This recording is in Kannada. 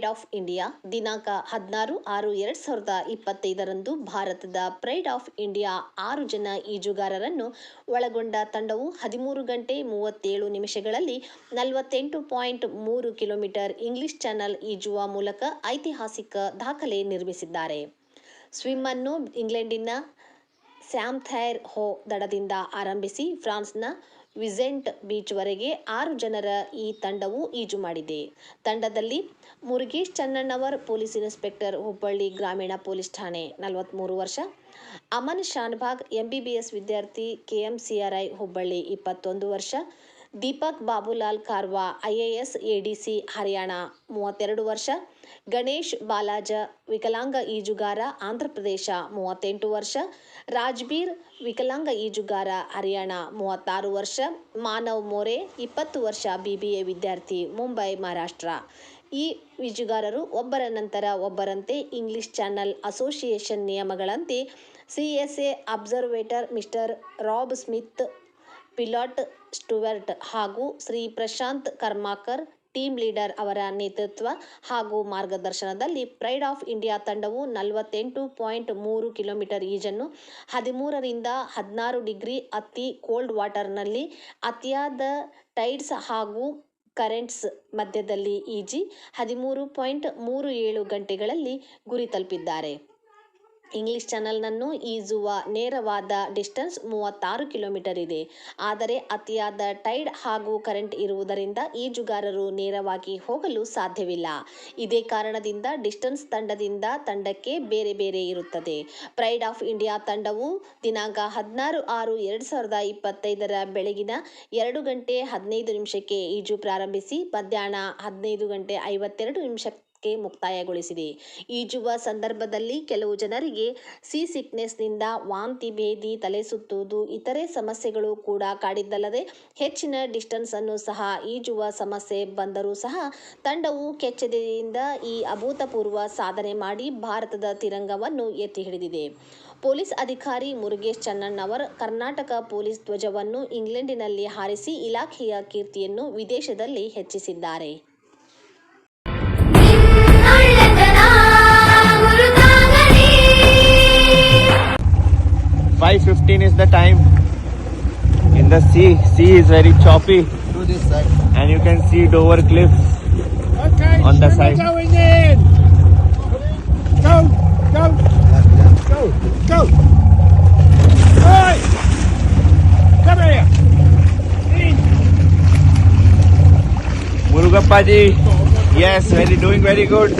ಆಫ್ ಇಂಡಿಯಾ ದಿನಾಂಕ ಹದಿನಾರು ಆರು ಎರಡ್ ಸಾವಿರದ ಇಪ್ಪತ್ತೈದರಂದು ಭಾರತದ ಪ್ರೈಡ್ ಆಫ್ ಇಂಡಿಯಾ ಆರು ಜನ ಈಜುಗಾರರನ್ನು ಒಳಗೊಂಡ ತಂಡವು ಹದಿಮೂರು ಗಂಟೆ ಮೂವತ್ತೇಳು ನಿಮಿಷಗಳಲ್ಲಿ ನಲವತ್ತೆಂಟು ಪಾಯಿಂಟ್ ಮೂರು ಕಿಲೋಮೀಟರ್ ಇಂಗ್ಲಿಷ್ ಚಾನಲ್ ಈಜುವ ಮೂಲಕ ಐತಿಹಾಸಿಕ ದಾಖಲೆ ನಿರ್ಮಿಸಿದ್ದಾರೆ. ಸ್ವಿಮ್ ಅನ್ನು ಇಂಗ್ಲೆಂಡಿನ ಸ್ಯಾಮ್ಥೈರ್ ಹೋ ದಡದಿಂದ ಆರಂಭಿಸಿ ಫ್ರಾನ್ಸ್ನ ವಿಸೆಂಟ್ ಬೀಚ್ವರೆಗೆ ಆರು ಜನರ ಈ ತಂಡವು ಈಜು ಮಾಡಿದೆ. ತಂಡದಲ್ಲಿ ಮುರುಗೇಶ್ ಚನ್ನಣ್ಣವರ್, ಪೊಲೀಸ್ ಇನ್ಸ್ಪೆಕ್ಟರ್ ಹುಬ್ಬಳ್ಳಿ ಗ್ರಾಮೀಣ ಪೊಲೀಸ್ ಠಾಣೆ ನಲವತ್ತ್ಮೂರು ವರ್ಷ. ಅಮನ್ ಶಾನ್ಭಾಗ್ ಎಂಬಿಬಿಎಸ್ ವಿದ್ಯಾರ್ಥಿ ಕೆಎಂಸಿಆರ್ಐ ಹುಬ್ಬಳ್ಳಿ, ಇಪ್ಪತ್ತೊಂದು ವರ್ಷ. Deepak Babulal Karwa IAS ADC Haryana. ಮೂವತ್ತೆರಡು ವರ್ಷ. ಗಣೇಶ್ ಬಾಲಾಜ, ವಿಕಲಾಂಗ ಈಜುಗಾರ, ಆಂಧ್ರಪ್ರದೇಶ. ಮೂವತ್ತೆಂಟು ವರ್ಷ. ರಾಜ್ಬೀರ್, ವಿಕಲಾಂಗ ಈಜುಗಾರ, ಹರಿಯಾಣ. ಮೂವತ್ತಾರು ವರ್ಷ. ಮಾನವ್ ಮೋರೆ, ಇಪ್ಪತ್ತು ವರ್ಷ ಬಿಬಿಎ ವಿದ್ಯಾರ್ಥಿ, ಮುಂಬೈ, ಮಹಾರಾಷ್ಟ್ರ. ಈ ಈಜುಗಾರರು ಒಬ್ಬರ ನಂತರ ಒಬ್ಬರಂತೆ English channel association ನಿಯಮಗಳಂತೆ CSA observator mister Rob Smith pilot Stuart ಹಾಗೂ ಶ್ರೀ ಪ್ರಶಾಂತ್ ಕರ್ಮಾಕರ್, ಟೀಮ್ ಲೀಡರ್ ಅವರ ನೇತೃತ್ವ ಹಾಗೂ ಮಾರ್ಗದರ್ಶನದಲ್ಲಿ ಪ್ರೈಡ್ ಆಫ್ ಇಂಡಿಯಾ ತಂಡವು ನಲವತ್ತೆಂಟು ಪಾಯಿಂಟ್ ಮೂರು ಕಿಲೋಮೀಟರ್ ಈಜನ್ನು ಹದಿಮೂರರಿಂದ ಹದಿನಾರು ಡಿಗ್ರಿ ಅತಿ ಕೋಲ್ಡ್ ವಾಟರ್ನಲ್ಲಿ ಅತಿಯಾದ ಟೈಡ್ಸ್ ಹಾಗೂ ಕರೆಂಟ್ಸ್ ಮಧ್ಯದಲ್ಲಿ ಈಜಿ ಹದಿಮೂರು ಪಾಯಿಂಟ್ ಮೂರು ಏಳು ಗಂಟೆಗಳಲ್ಲಿ ಗುರಿ ತಲುಪಿದ್ದಾರೆ. ಇಂಗ್ಲಿಷ್ ಚಾನಲ್ನನ್ನು ಈಜುವ ನೇರವಾದ ಡಿಸ್ಟೆನ್ಸ್ ಮೂವತ್ತಾರು ಕಿಲೋಮೀಟರ್ ಇದೆ. ಆದರೆ ಅತಿಯಾದ ಟೈಡ್ ಹಾಗೂ ಕರೆಂಟ್ ಇರುವುದರಿಂದ ಈಜುಗಾರರು ನೇರವಾಗಿ ಹೋಗಲು ಸಾಧ್ಯವಿಲ್ಲ. ಇದೇ ಕಾರಣದಿಂದ ಡಿಸ್ಟೆನ್ಸ್ ತಂಡದಿಂದ ತಂಡಕ್ಕೆ ಬೇರೆ ಬೇರೆ ಇರುತ್ತದೆ. ಪ್ರೈಡ್ ಆಫ್ ಇಂಡಿಯಾ ತಂಡವು ದಿನಾಂಕ ಹದಿನಾರು ಆರು ಎರಡು ಸಾವಿರದ ಇಪ್ಪತ್ತೈದರ ಬೆಳಗಿನ ಎರಡು ಗಂಟೆ ಹದಿನೈದು ನಿಮಿಷಕ್ಕೆ ಈಜು ಪ್ರಾರಂಭಿಸಿ, ಮಧ್ಯಾಹ್ನ ಹದಿನೈದು ಗಂಟೆ ಐವತ್ತೆರಡು ನಿಮಿಷಕ್ಕೆ ಮುಕ್ತಾಯಗೊಳಿಸಿದೆ. ಈಜುವ ಸಂದರ್ಭದಲ್ಲಿ ಕೆಲವು ಜನರಿಗೆ ಸಿ ಸಿಕ್ನೆಸ್ನಿಂದ ವಾಂತಿ, ಭೇದಿ, ತಲೆ ಸುತ್ತುವುದು, ಇತರೆ ಸಮಸ್ಯೆಗಳು ಕೂಡ ಕಾಡಿದ್ದಲ್ಲದೆ ಹೆಚ್ಚಿನ ಡಿಸ್ಟೆನ್ಸ್ ಅನ್ನು ಸಹ ಈಜುವ ಸಮಸ್ಯೆ ಬಂದರೂ ಸಹ ತಂಡವು ಕೆಚ್ಚೆದೆಯಿಂದ ಈ ಅಭೂತಪೂರ್ವ ಸಾಧನೆ ಮಾಡಿ ಭಾರತದ ತಿರಂಗವನ್ನು ಎತ್ತಿ ಹಿಡಿದಿದೆ. ಪೊಲೀಸ್ ಅಧಿಕಾರಿ ಮುರುಗೇಶ್ ಚನ್ನಣ್ಣವರ್ ಕರ್ನಾಟಕ ಪೊಲೀಸ್ ಧ್ವಜವನ್ನು ಇಂಗ್ಲೆಂಡಿನಲ್ಲಿ ಹಾರಿಸಿ ಇಲಾಖೆಯ ಕೀರ್ತಿಯನ್ನು ವಿದೇಶದಲ್ಲಿ ಹೆಚ್ಚಿಸಿದ್ದಾರೆ. 5.15 is the time in the sea. Sea is very choppy To this side. and you can see Dover cliffs Okay, On the swimmer side. going in. Go, go, go, go. Hey, come here. In. Murugappa ji. Yes, very doing very good.